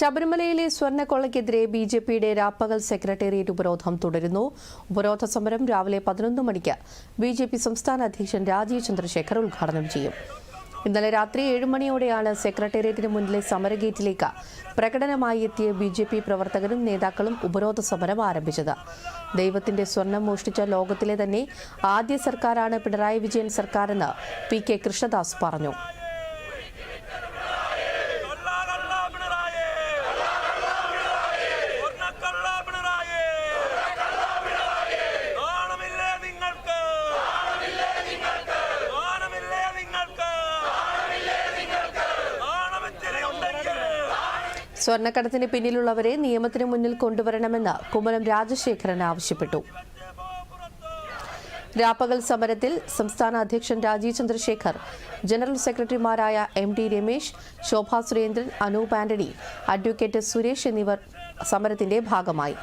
ശബരിമലയിലെ സ്വർണക്കൊള്ളയ്ക്കെതിരെ B J പിയുടെ രാപ്പകൽ സെക്രട്ടേറിയറ്റ് ഉപരോധം തുടരുന്നു. ഉപരോധ സമരം രാവിലെ പതിനൊന്ന് മണിക്ക് ബി ജെ പി സംസ്ഥാന അധ്യക്ഷൻ രാജീവ് ചന്ദ്രശേഖർ ഉദ്ഘാടനം ചെയ്യും. ഇന്നലെ രാത്രി ഏഴ് മണിയോടെയാണ് സെക്രട്ടേറിയറ്റിന് മുന്നിലെ സമരഗേറ്റിലേക്ക് പ്രകടനമായി എത്തിയ ബി ജെ പി പ്രവർത്തകരും നേതാക്കളും ഉപരോധ സമരം ആരംഭിച്ചത്. ദൈവത്തിന്റെ സ്വർണം മോഷ്ടിച്ച ലോകത്തിലെ തന്നെ ആദ്യ സർക്കാരാണ് പിണറായി വിജയൻ സർക്കാരെന്ന് പി കെ കൃഷ്ണദാസ് പറഞ്ഞു. സ്വർണക്കടത്തിന് പിന്നിലുള്ളവരെ നിയമത്തിന് മുന്നിൽ കൊണ്ടുവരണമെന്ന് കുമ്മനം രാജശേഖരൻ ആവശ്യപ്പെട്ടു. രാപ്പകൽ സമരത്തിൽ സംസ്ഥാന അധ്യക്ഷൻ രാജീവ് ചന്ദ്രശേഖർ ജനറൽ സെക്രട്ടറിമാരായ M D Ramesh Shobha Surendran Anoop Antony advocate Suresh എന്നിവർ സമരത്തിന്റെ ഭാഗമായി.